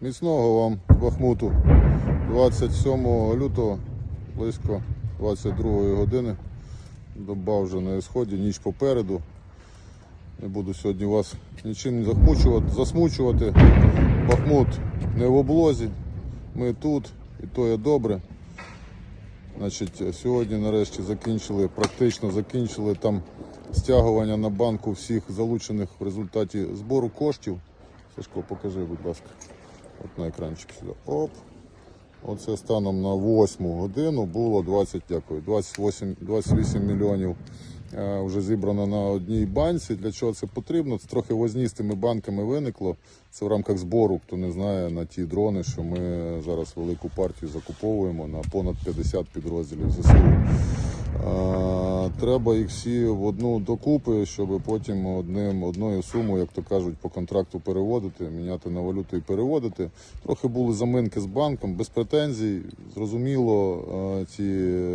Міцного вам Бахмуту 27 лютого близько 22 години. Доба вже на сході, ніч попереду. Не буду сьогодні вас нічим захмучувати, засмучувати. Бахмут не в облозі. Ми тут, і то є добре. Значить, сьогодні нарешті закінчили, практично закінчили там стягування на банку всіх залучених в результаті збору коштів. Сашко, покажи, будь ласка. От на екранчик сюди. Оп. Оце станом на 8 годину було 20, дякую, 28, 28 мільйонів е, вже зібрано на одній банці. Для чого це потрібно? Це трохи возні з тими банками виникло. Це в рамках збору, хто не знає, на ті дрони, що ми зараз велику партію закуповуємо на понад 50 підрозділів ЗСУ. Треба їх всі в одну докупи, щоб потім одним одною сумою, як то кажуть, по контракту переводити, міняти на валюту і переводити. Трохи були заминки з банком, без претензій. Зрозуміло, е, ці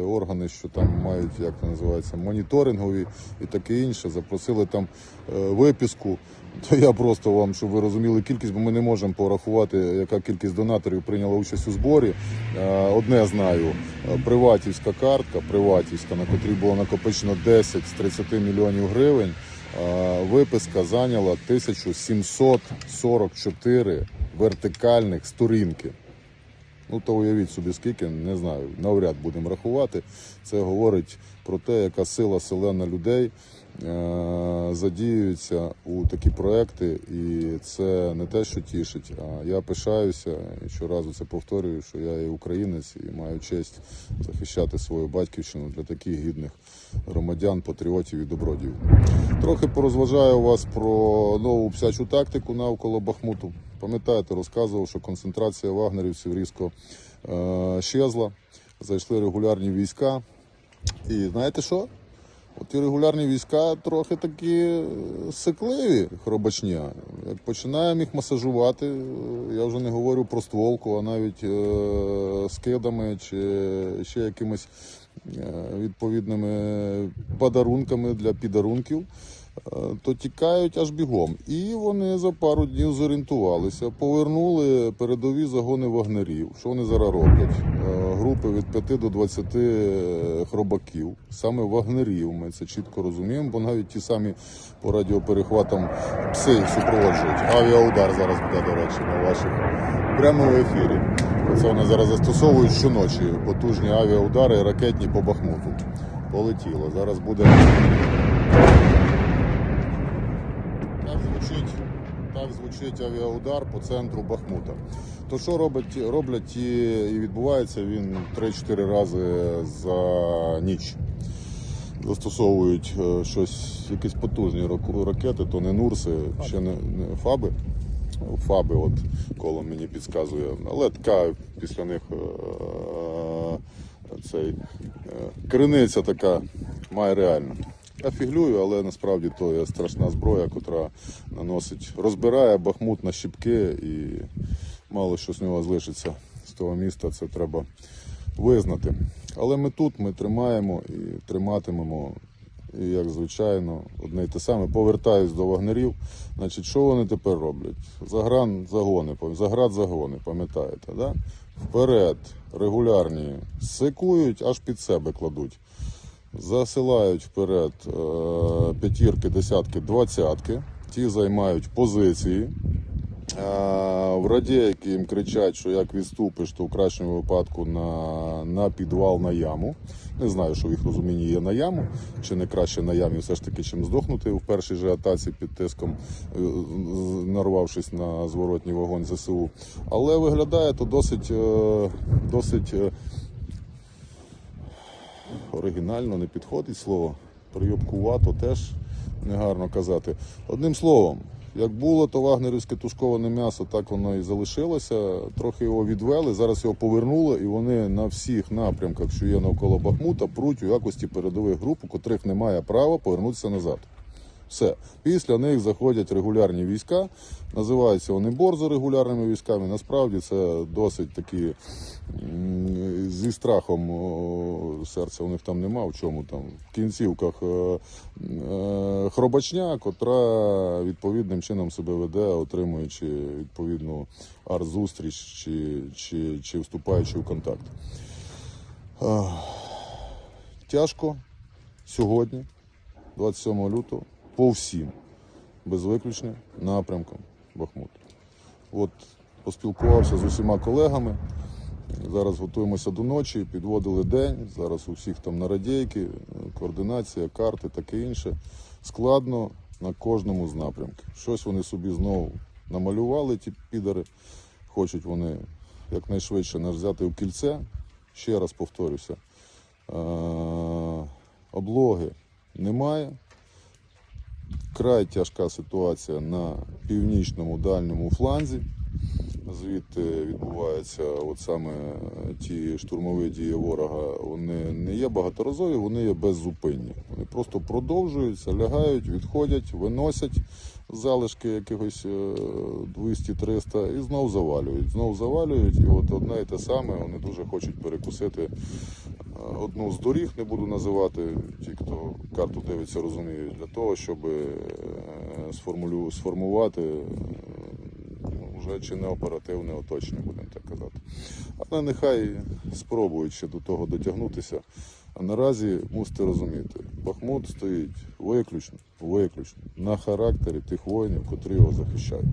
органи, що там мають, як це називається, моніторингові і таке інше, запросили там е, виписку. То я просто вам, щоб ви розуміли кількість, бо ми не можемо порахувати, яка кількість донаторів прийняла участь у зборі. Е, Одне знаю, е, приватівська картка, приватівська, на котрій було накопичено 10 з 30 мільйонів гривень. е, Виписка зайняла 1744 вертикальних сторінки. Ну, то уявіть собі, скільки, не знаю, навряд будемо рахувати. Це говорить про те, яка сила селена людей е- задіюється у такі проекти, і це не те, що тішить. А я пишаюся і щоразу це повторюю, що я є українець і маю честь захищати свою батьківщину для таких гідних громадян, патріотів і добродіїв. Трохи порозважаю вас про нову псячу тактику навколо Бахмуту. Пам'ятаєте, розказував, що концентрація вагнерівців різко е, щезла, зайшли регулярні війська. І знаєте що? Ті регулярні війська трохи такі е, сикливі, хробачня. Як починаємо їх масажувати, е, я вже не говорю про стволку, а навіть е, скидами чи ще якимись е, відповідними подарунками для підарунків. Е, То тікають аж бігом. І вони за пару днів зорієнтувалися, повернули передові загони вагнерів. Що вони зараз роблять? Е, Групи від 5 до 20 хробаків, саме вагнерів. Ми це чітко розуміємо, бо навіть ті самі по радіоперехватам пси супроводжують. Авіаудар зараз буде, до речі, на ваших прямо в ефірі. Це вони зараз застосовують щоночі потужні авіаудари ракетні по Бахмуту. Полетіло. Зараз буде. Так звучить, так звучить авіаудар по центру Бахмута. То що робить, роблять і відбувається він 3-4 рази за ніч. Застосовують е, щось, якісь потужні ракети, то не Нурси, ще не, не Фаби. Фаби, от коло мені підказує. Але така після них е, цей, е, криниця така має реально. Я фіглюю, але насправді то є страшна зброя, котра наносить, розбирає Бахмут на щіпки і мало що з нього залишиться з того міста. Це треба визнати. Але ми тут, ми тримаємо і триматимемо. І як звичайно, одне й те саме. Повертаюсь до вагнерів. Значить, що вони тепер роблять? Загран загони, заград загони, пам'ятаєте, да? Вперед, регулярні, секують, аж під себе кладуть. Засилають вперед е, п'ятірки, десятки, двадцятки. Ті займають позиції. А, в радійки їм кричать, що як відступиш, то в кращому випадку на, на підвал на яму. Не знаю, що в їх розумінні є на яму, чи не краще на ямі все ж таки, чим здохнути в першій же атаці під тиском, е, нарвавшись на зворотній вогонь ЗСУ. Але виглядає то досить, е, досить е, оригінально, не підходить слово. Прийобкувато теж негарно казати. Одним словом, як було то вагнерівське тушковане м'ясо, так воно і залишилося. Трохи його відвели, зараз його повернули, і вони на всіх напрямках, що є навколо Бахмута, пруть у якості передових груп, у котрих немає права повернутися назад. Все. Після них заходять регулярні війська. Називаються вони борзо регулярними військами. Насправді це досить такі зі страхом серця у них там нема. В чому там в кінцівках е, е, хробачня, котра відповідним чином себе веде, отримуючи відповідну арт-зустріч чи, чи, чи вступаючи в контакт. Е, Тяжко сьогодні, 27 лютого, по всім, без виключення, напрямкам Бахмут. От поспілкувався з усіма колегами. Зараз готуємося до ночі, підводили день. Зараз у всіх там на радійки, координація, карти, таке інше. Складно на кожному з напрямків. Щось вони собі знову намалювали, ті підари. Хочуть вони якнайшвидше нас взяти в кільце. Ще раз повторюся. Е, облоги немає. Край тяжка ситуація на північному дальньому фланзі. Звідти відбуваються от саме ті штурмові дії ворога. Вони не є багаторазові, вони є беззупинні. Вони просто продовжуються, лягають, відходять, виносять залишки якихось е, 200-300 і знов завалюють. Знов завалюють, і от одне і те саме вони дуже хочуть перекусити е, одну з доріг, не буду називати. Ті, хто карту дивиться, розуміють, для того, щоб е, сформувати е, ну, вже чи не оперативне оточення, будемо так казати. Але нехай спробують ще до того дотягнутися. А наразі мусите розуміти, Бахмут стоїть виключно, виключно на характері тих воїнів, котрі його захищають.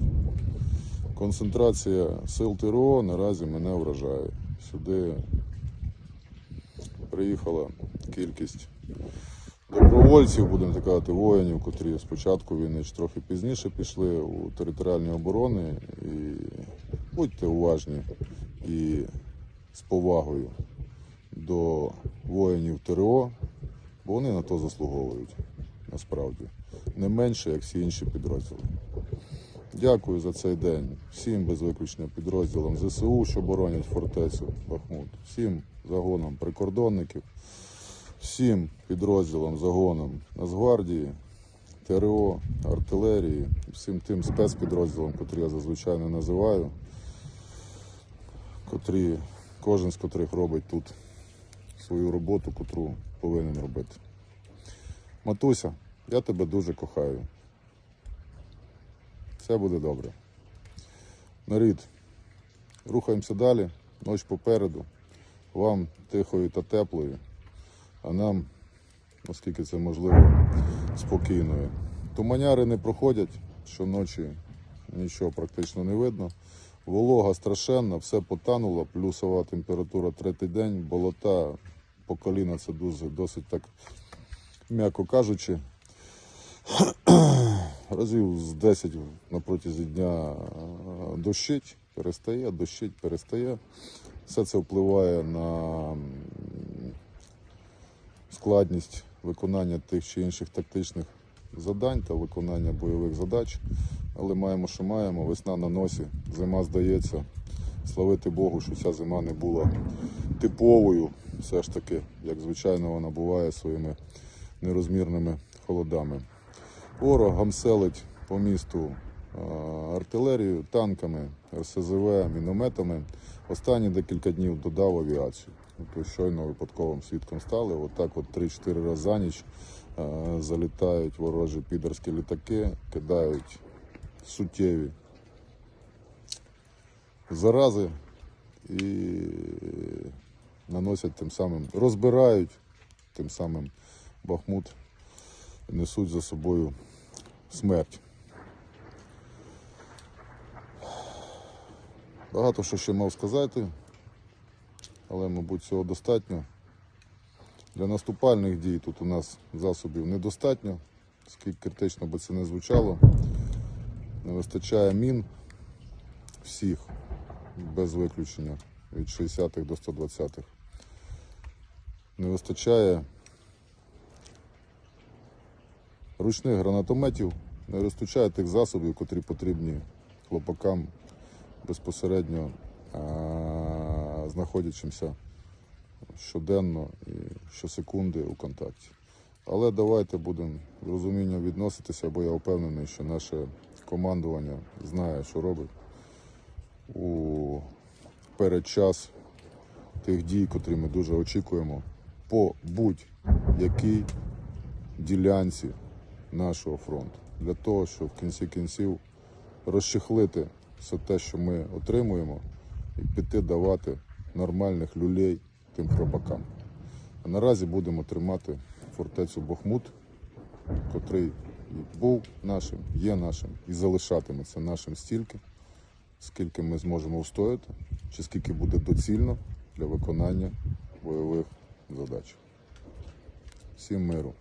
Концентрація сил ТРО наразі мене вражає. Сюди приїхала кількість добровольців, будемо так казати, воїнів, котрі спочатку війни чи трохи пізніше пішли у територіальні оборони. І будьте уважні і з повагою до воїнів ТРО, бо вони на то заслуговують насправді. Не менше, як всі інші підрозділи. Дякую за цей день всім без виключення підрозділам ЗСУ, що боронять фортецю Бахмут, всім загонам прикордонників, всім підрозділам, загонам Нацгвардії, ТРО, артилерії, всім тим спецпідрозділам, котрі я зазвичай не називаю, котрі, кожен з котрих робить тут свою роботу, котру повинен робити. Матуся, я тебе дуже кохаю. Все буде добре. Нарід, рухаємося далі. Ноч попереду. Вам тихою та теплою, а нам, наскільки це можливо, спокійною. Туманяри не проходять, щоночі нічого практично не видно. Волога страшенна, все потануло, плюсова температура третій день, болота по коліна це досить так, м'яко кажучи разів з 10 на протязі дня е, дощить, перестає, дощить, перестає. Все це впливає на складність виконання тих чи інших тактичних завдань та виконання бойових задач. Але маємо, що маємо, весна на носі, зима здається. Славити Богу, що ця зима не була типовою, все ж таки, як звичайно вона буває своїми нерозмірними холодами. Ворог гамселить по місту артилерією, танками, РСЗВ, мінометами. Останні декілька днів додав авіацію. Тобто щойно випадковим свідком стали. Отак от 3-4 рази за ніч залітають ворожі підерські літаки, кидають суттєві зарази і наносять тим самим, розбирають тим самим Бахмут несуть за собою смерть. Багато що ще мав сказати, але, мабуть, цього достатньо. Для наступальних дій тут у нас засобів недостатньо, скільки критично би це не звучало. Не вистачає мін всіх, без виключення, від 60-х до 120-х. Не вистачає ручних гранатометів, не вистачає тих засобів, котрі потрібні хлопакам безпосередньо знаходячимся щоденно і щосекунди у контакті. Але давайте будемо з розумінням відноситися, бо я впевнений, що наше командування знає, що робить у передчас тих дій, котрі ми дуже очікуємо по будь-якій ділянці нашого фронту. Для того, щоб в кінці кінців розчехлити все те, що ми отримуємо, і піти давати нормальних люлей тим хробакам. А наразі будемо тримати фортецю Бахмут, котрий був нашим, є нашим і залишатиметься нашим стільки, скільки ми зможемо встояти, чи скільки буде доцільно для виконання бойових задач. Всім миру!